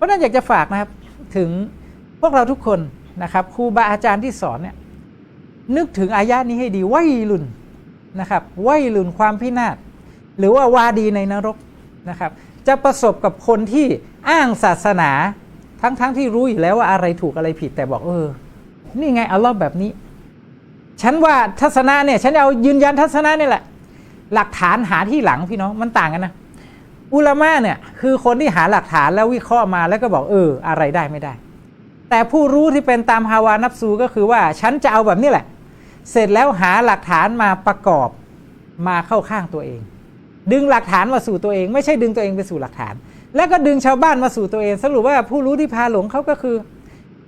พราะนั้นอยากจะฝากนะครับถึงพวกเราทุกคนนะครับครูบาอาจารย์ที่สอนเนี่ยนึกถึงอายะนี้ให้ดีวัยรุ่นนะครับวัยรุ่นความพินาศหรือว่าวาดีในนรกนะครับจะประสบกับคนที่อ้างศาสนาทั้งๆทที่รู้อยู่แล้วว่าอะไรถูกอะไรผิดแต่บอกเออ นี่ไงอัลลอฮ์แบบนี้ ฉันว่าทัศนะเนี่ย ฉันเอายืนยันทัศนะนี่แหละ หลักฐานหาที่หลังพี่น้องมันต่างกันนะ อุลามะเนี่ยคือคนที่หาหลักฐานแล้ววิเคราะห์มาแล้วก็บอกเอออะไรได้ไม่ได้ แต่ผู้รู้ที่เป็นตามฮาวานับซูก็คือว่าฉันจะเอาแบบนี้แหละ เสร็จแล้วหาหลักฐานมาประกอบมาเข้าข้างตัวเอง ดึงหลักฐานมาสู่ตัวเอง ไม่ใช่ดึงตัวเองไปสู่หลักฐาน แล้วก็ดึงชาวบ้านมาสู่ตัวเอง สรุปว่าผู้รู้ที่พาหลงเขาก็คือ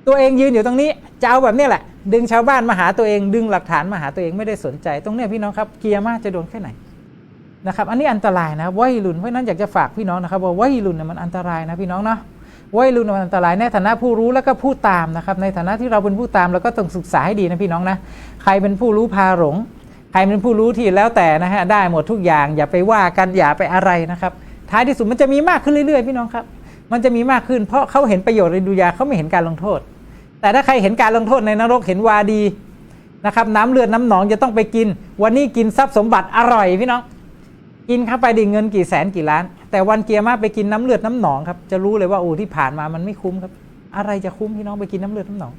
ตัวเองยืนอยู่ตรงนี้จะเอาแบบนี้แหละ ดึงชาวบ้านมาหาตัวเอง ดึงหลักฐานมาหาตัวเองไม่ได้สนใจ ตรงนี้พี่น้องครับเกียร์มากจะโดนแค่ไหน นะครับอันนี้อันตรายนะวัยรุ่นเพราะนั้นอยากจะฝากพี่น้องนะครับว่าวัยรุ่นเนี่ยมันอันตรายนะพี่น้องเนาะวัยรุ่นมันอันตรายในฐานะผู้รู้แล้วก็ผู้ตามนะครับในฐานะที่เราเป็นผู้ตามเราก็ต้องศึกษาให้ดีนะพี่น้องนะใครเป็นผู้รู้พาหลงใครเป็นผู้รู้ที่แล้วแต่นะฮะได้หมดทุกอย่างอย่าไปว่ากันอย่าไปอะไรนะครับท้ายที่สุดมันจะมีมากขึ้นเรื่อยๆพี่น้องครับมันจะมีมากขึ้นเพราะเขาเห็นประโยชน์ในดุยาเขาไม่เห็นการลงโทษ แต่ถ้าใครเห็นการลงโทษในนรกเห็นวาดีนะครับน้ำเลือดน้ำหนองจะต้องไปกิน วันนี้กินทรัพย์สมบัติอร่อยพี่น้อง กินเข้าไปด้เงินกี่แสนกี่ล้าน แต่วันเกียร์มาไปกินน้ำเลือดน้ำหนองครับจะรู้เลยว่าโอ้ที่ผ่านมามันไม่คุ้มครับ อะไรจะคุ้มพี่น้องไปกินน้ำเลือดน้ำหนอง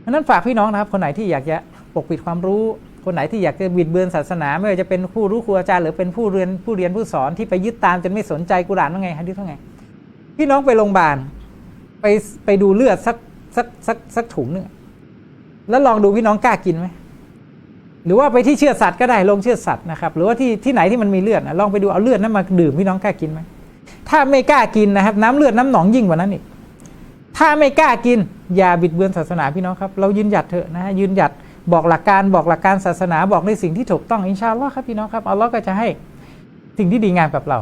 เพราะนั้นฝากพี่น้องนะครับ คนไหนที่อยากจะปกปิดความรู้ คนไหนที่อยากจะบิดเบือนศาสนา ไม่ว่าจะเป็นผู้รู้ครูอาจารย์หรือเป็นผู้เรียนผู้เรียนผู้สอนที่ไปยึดตามจนไม่สนใจกุรานว่าไงฮะดิษว่าไง พี่น้องไปโรงพยาบาลไปไปดูเลือดสักสักสักสักถุงหนึ่งแล้วลองดูพี่น้องกล้ากินไหม หรือว่าไปที่เชือดสัตว์ก็ได้ลงเชือดสัตว์นะครับหรือว่าที่ที่ไหนที่มันมีเลือดนะลองไปดูเอาเลือดนั้นมาดื่มพี่น้องกล้ากินไหมถ้าไม่กล้ากินนะครับ น้ำเลือดน้ำหนองยิ่งกว่านั้นอีกถ้าไม่กล้ากินอย่าบิดเบือนศาสนาพี่น้องครับเรายืนหยัดเถอะนะฮะยืนหยัดบอกหลักการบอกหลักการศาสนาบอกในสิ่งที่ถูกต้องอินชาอัลลอฮ์ครับพี่น้องครับอัลลอฮ์ก็จะให้สิ่งที่ดีงามกับเรา